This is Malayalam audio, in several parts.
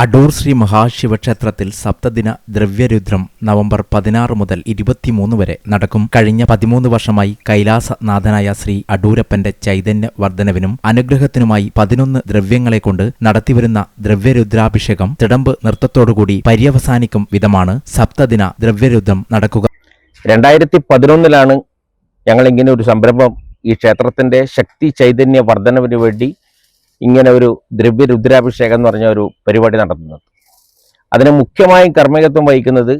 അടൂർ ശ്രീ മഹാശിവക്ഷേത്രത്തിൽ സപ്തദിന ദ്രവ്യരുദ്രം നവംബർ പതിനാറ് മുതൽ ഇരുപത്തിമൂന്ന് വരെ നടക്കും. കഴിഞ്ഞ പതിമൂന്ന് വർഷമായി കൈലാസനാഥനായ ശ്രീ അടൂരപ്പന്റെ ചൈതന്യ വർധനവിനും അനുഗ്രഹത്തിനുമായി പതിനൊന്ന് ദ്രവ്യങ്ങളെ കൊണ്ട് നടത്തിവരുന്ന ദ്രവ്യരുദ്രാഭിഷേകം തിടമ്പ് നൃത്തത്തോടുകൂടി പര്യവസാനിക്കും വിധമാണ് സപ്തദിന ദ്രവ്യരുദ്രം നടക്കുക. രണ്ടായിരത്തി പതിനൊന്നിലാണ് ഞങ്ങൾ ഇങ്ങനെ ഒരു സംരംഭം ഈ ക്ഷേത്രത്തിന്റെ ശക്തി ചൈതന്യ വർധനവിന് വേണ്ടി ഇങ്ങനെ ഒരു ദ്രവ്യ രുദ്രാഭിഷേകം എന്ന് പറഞ്ഞ ഒരു പരിപാടി നടത്തുന്നത്. അതിന് മുഖ്യമായും കർമ്മകത്വം വഹിക്കുന്നത്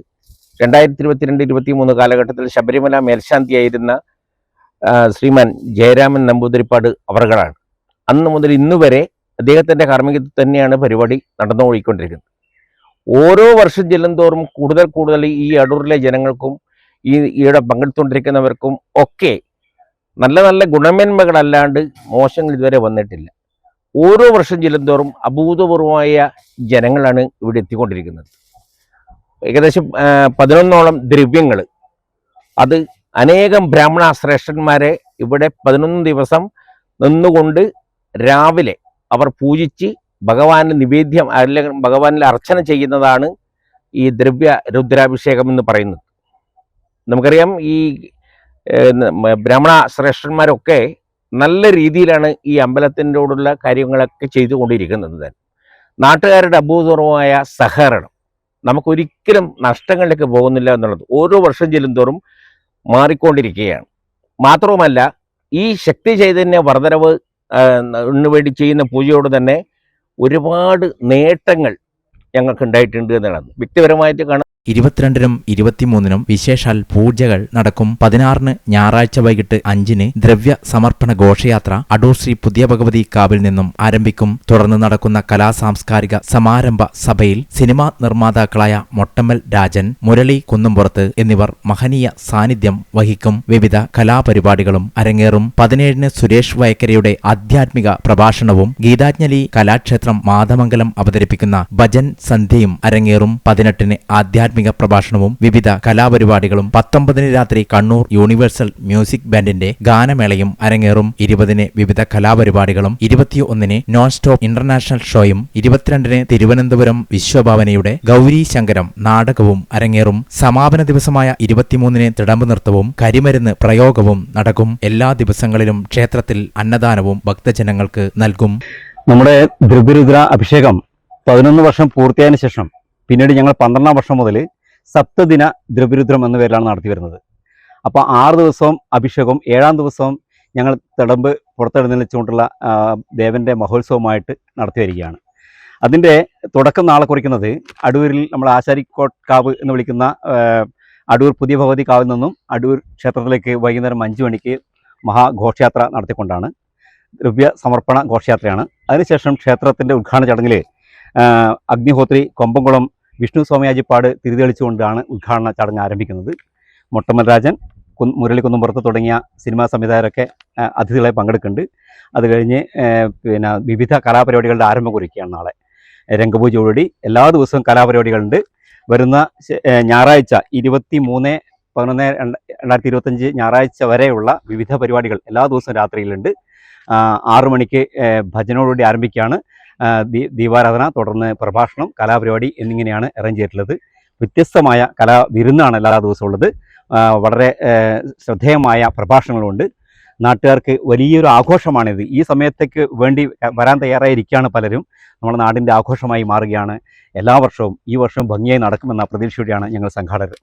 രണ്ടായിരത്തി ഇരുപത്തിരണ്ട് ഇരുപത്തി മൂന്ന് കാലഘട്ടത്തിൽ ശബരിമല മേൽശാന്തിയായിരുന്ന ശ്രീമാൻ ജയരാമൻ നമ്പൂതിരിപ്പാട് അവർകളാണ് അന്ന് മുതൽ ഇന്ന് വരെ അദ്ദേഹത്തിന്റെ കാർമ്മികത്വം തന്നെയാണ് പരിപാടി നടന്നുപോയിക്കൊണ്ടിരിക്കുന്നത് ഓരോ വർഷം ചെല്ലുന്തോറും കൂടുതൽ കൂടുതൽ ഈ അടൂരിലെ ജനങ്ങൾക്കും ഈ ഈയിടെ പങ്കെടുത്തുകൊണ്ടിരിക്കുന്നവർക്കും ഒക്കെ നല്ല നല്ല ഗുണമേന്മകളല്ലാണ്ട് മോശങ്ങൾ ഇതുവരെ വന്നിട്ടില്ല. ഓരോ വർഷം ചെല്ലുന്തോറും അഭൂതപൂർവമായ ജനങ്ങളാണ് ഇവിടെ എത്തിക്കൊണ്ടിരിക്കുന്നത്. ഏകദേശം പതിനൊന്നോളം ദ്രവ്യങ്ങൾ അത് അനേകം ബ്രാഹ്മണ ശ്രേഷ്ഠന്മാരെ ഇവിടെ പതിനൊന്ന് ദിവസം നിന്നുകൊണ്ട് രാവിലെ അവർ പൂജിച്ച് ഭഗവാന് നിവേദ്യം അല്ലെങ്കിൽ ഭഗവാനിൽ അർച്ചന ചെയ്യുന്നതാണ് ഈ ദ്രവ്യ രുദ്രാഭിഷേകം എന്ന് പറയുന്നത്. നമുക്കറിയാം ഈ ബ്രാഹ്മണ ശ്രേഷ്ഠന്മാരൊക്കെ നല്ല രീതിയിലാണ് ഈ അമ്പലത്തിനോടുള്ള കാര്യങ്ങളൊക്കെ ചെയ്തുകൊണ്ടിരിക്കുന്നത്. തന്നെ നാട്ടുകാരുടെ അഭൂതപൂർവമായ സഹകരണം. നമുക്കൊരിക്കലും നഷ്ടങ്ങളിലേക്ക് പോകുന്നില്ല എന്നുള്ളത് ഓരോ വർഷം ചെല്ലുന്തോറും മാറിക്കൊണ്ടിരിക്കുകയാണ്. മാത്രവുമല്ല ഈ ശക്തി ചൈതന്യ വർധനവ് വേണ്ടി ചെയ്യുന്ന പൂജയോട് തന്നെ ഒരുപാട് നേട്ടങ്ങൾ ഞങ്ങൾക്ക് ഉണ്ടായിട്ടുണ്ട് എന്നുള്ളത് വ്യക്തിപരമായിട്ട് കാണാൻ ഇരുപത്തിരണ്ടിനും ഇരുപത്തിമൂന്നിനും വിശേഷാൽ പൂജകൾ നടക്കും. പതിനാറിന് ഞായറാഴ്ച വൈകിട്ട് അഞ്ചിന് ദ്രവ്യ സമർപ്പണ ഘോഷയാത്ര അടൂർ ശ്രീ പുതിയ ഭഗവതി കാവിൽ നിന്നും ആരംഭിക്കും. തുടർന്ന് നടക്കുന്ന കലാസാംസ്കാരിക സമാരംഭ സഭയിൽ സിനിമാ നിർമ്മാതാക്കളായ മൊട്ടമ്മൽ രാജൻ മുരളി കുന്നുംപുറത്ത് എന്നിവർ മഹനീയ സാന്നിധ്യം വഹിക്കും. വിവിധ കലാപരിപാടികളും അരങ്ങേറും. പതിനേഴിന് സുരേഷ് വയക്കരയുടെ ആധ്യാത്മിക പ്രഭാഷണവും ഗീതാഞ്ജലി കലാക്ഷേത്രം മാതമംഗലം അവതരിപ്പിക്കുന്ന ഭജൻ സന്ധ്യയും അരങ്ങേറും. പതിനെട്ടിന് ആധ്യാത്മിക പ്രഭാഷണവും വിവിധ കലാപരിപാടികളും പത്തൊമ്പതിന് രാത്രി കണ്ണൂർ യൂണിവേഴ്സൽ മ്യൂസിക് ബാൻഡിന്റെ ഗാനമേളയും അരങ്ങേറും. ഇരുപതിന് വിവിധ കലാപരിപാടികളും ഇരുപത്തിയൊന്നിന് നോൺ സ്റ്റോപ്പ് ഇന്റർനാഷണൽ ഷോയും ഇരുപത്തിരണ്ടിന് തിരുവനന്തപുരം വിശ്വഭാവനയുടെ ഗൗരി ശങ്കരം നാടകവും അരങ്ങേറും. സമാപന ദിവസമായ ഇരുപത്തിമൂന്നിന് തിടമ്പ് നൃത്തവും കരിമരുന്ന് പ്രയോഗവും നടക്കും. എല്ലാ ദിവസങ്ങളിലും ക്ഷേത്രത്തിൽ അന്നദാനവും ഭക്തജനങ്ങൾക്ക് നൽകും. നമ്മുടെ ദ്രവ്യരുദ്ര അഭിഷേകം പതിനൊന്ന് വർഷം പൂർത്തിയായതിനു ശേഷം പിന്നീട് ഞങ്ങൾ പന്ത്രണ്ടാം വർഷം മുതൽ സപ്തദിന ദ്രവിരുദ്രം എന്ന പേരിലാണ് നടത്തി വരുന്നത്. അപ്പോൾ ആറ് ദിവസവും അഭിഷേകവും ഏഴാം ദിവസവും ഞങ്ങൾ തിടമ്പ് പുറത്തെടുന്നിച്ചുകൊണ്ടുള്ള ദേവന്റെ മഹോത്സവമായിട്ട് നടത്തി വരികയാണ്. അതിന്റെ തുടക്കം നാളെ കുറിക്കുന്നത് അടൂരിൽ നമ്മൾ ആശാരിക്കോട്ട് കാവ് എന്ന് വിളിക്കുന്ന അടൂർ പുതിയ ഭഗവതി കാവിൽ നിന്നും അടൂർ ക്ഷേത്രത്തിലേക്ക് വൈകുന്നേരം അഞ്ച് മണിക്ക് മഹാഘോഷയാത്ര നടത്തിക്കൊണ്ടാണ്. ദ്രവ്യ സമർപ്പണ ഘോഷയാത്രയാണ്. അതിനുശേഷം ക്ഷേത്രത്തിന്റെ ഉദ്ഘാടന ചടങ്ങിൽ അഗ്നിഹോത്രി കൊമ്പംകുളം വിഷ്ണു സ്വാമിയാജിപ്പാട് തിരിതെളിച്ചുകൊണ്ടാണ് ഉദ്ഘാടന ചടങ്ങ് ആരംഭിക്കുന്നത്. മൊട്ടമ്മൽ രാജൻ കുൻ മുരളി കുന്നുംപുറത്ത് തുടങ്ങിയ സിനിമാ സംവിധായകരൊക്കെ അതിഥികളെ പങ്കെടുക്കുന്നുണ്ട്. അത് കഴിഞ്ഞ് പിന്നെ വിവിധ കലാപരിപാടികളുടെ ആരംഭം കുറിക്കുകയാണ് നാളെ. രംഗപൂജയോടുകൂടി എല്ലാ ദിവസവും കലാപരിപാടികളുണ്ട്. വരുന്ന ഞായറാഴ്ച ഇരുപത്തി മൂന്ന് പതിനൊന്ന് രണ്ട് രണ്ടായിരത്തി ഇരുപത്തഞ്ച് ഞായറാഴ്ച വരെയുള്ള വിവിധ പരിപാടികൾ എല്ലാ ദിവസവും രാത്രിയിലുണ്ട്. ആറു മണിക്ക് ഭജനോടുകൂടി ആരംഭിക്കുകയാണ്. ദീപാരാധന തുടർന്ന് പ്രഭാഷണം കലാപരിപാടി എന്നിങ്ങനെയാണ് അറേഞ്ച് ചെയ്തിട്ടുള്ളത്. വ്യത്യസ്തമായ കലാ വിരുന്നാണ് എല്ലാ ദിവസവും ഉള്ളത്. വളരെ ശ്രദ്ധേയമായ പ്രഭാഷണങ്ങളുണ്ട്. നാട്ടുകാർക്ക് വലിയൊരു ആഘോഷമാണിത്. ഈ സമയത്തേക്ക് വേണ്ടി വരാൻ തയ്യാറായിരിക്കുകയാണ് പലരും. നമ്മുടെ നാടിന്റെ ആഘോഷമായി മാറുകയാണ് എല്ലാ വർഷവും. ഈ വർഷം ഭംഗിയായി നടക്കുമെന്ന പ്രതീക്ഷയോടെയാണ് ഞങ്ങൾ സംഘാടകർ.